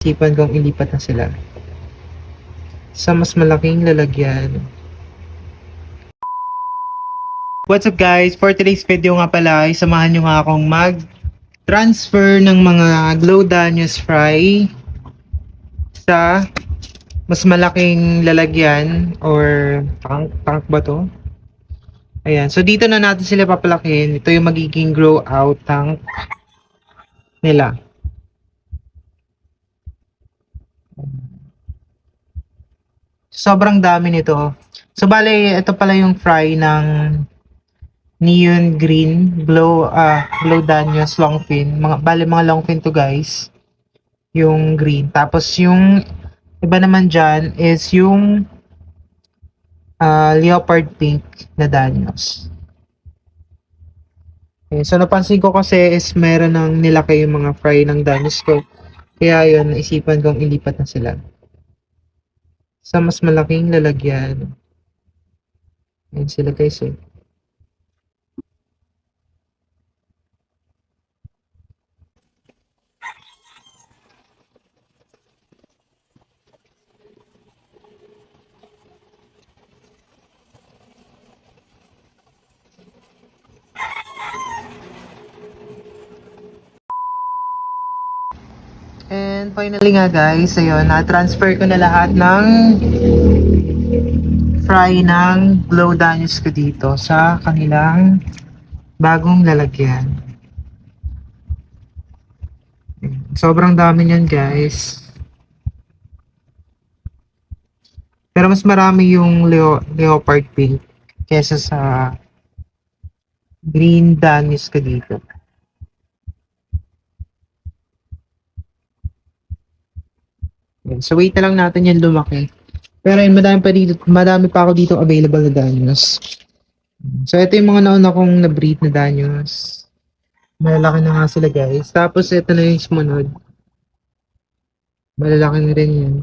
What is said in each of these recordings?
Isipan kong ilipat na sila sa mas malaking lalagyan. What's up guys? For today's video nga pala, ay samahan nyo nga akong mag-transfer ng mga glow Daniels fry sa mas malaking lalagyan or tank, tank ba to? Ayan. So dito na natin sila papalakin. Ito yung magiging grow out tank nila. Sobrang dami nito. So bale, ito pala yung fry ng neon green glow ah glow Daniels long fin. Mga bale mga long fin to guys. Yung green. Tapos yung iba naman diyan is yung ah, leopard pink na Daniels. Okay, so napansin ko kasi is meron ng nilaki yung mga fry ng Daniels ko. Kaya yun, naisipan kong ilipat na sila sa mas malaking lalagyan. Ayan sila guys eh. And finally nga guys, ayun, na-transfer ko na lahat ng fry ng glow Daniels ko dito sa kanilang bagong lalagyan. Sobrang dami niyan guys. Pero mas marami yung leo, leopard pink kesa sa green Daniels ko dito. So wait na lang natin yan lumaki. Pero yun, madami pa dito, madami pa ako dito available na Danios. So ito yung mga nauna kong na-breed na Danios. Malalaki na nga sila guys. Tapos ito na yung sumunod. Malalaki na rin yan.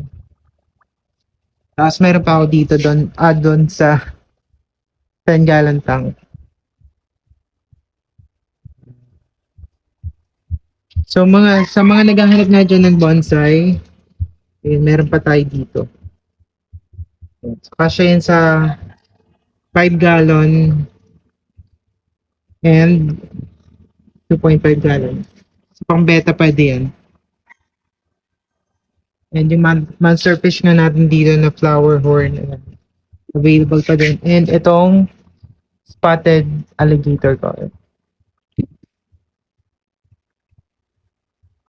Tapos meron pa ako dito doon, ah, doon sa 10 gallon tank. So mga sa mga naghahanap nga dyan ng bonsai, Ayun, meron pa tayo dito. So, kasya yan sa 5 gallon and 2.5 gallon. So, pang beta pwede yan. And yung monster fish nga natin dito na flower horn, available pa din. And itong spotted alligator ko.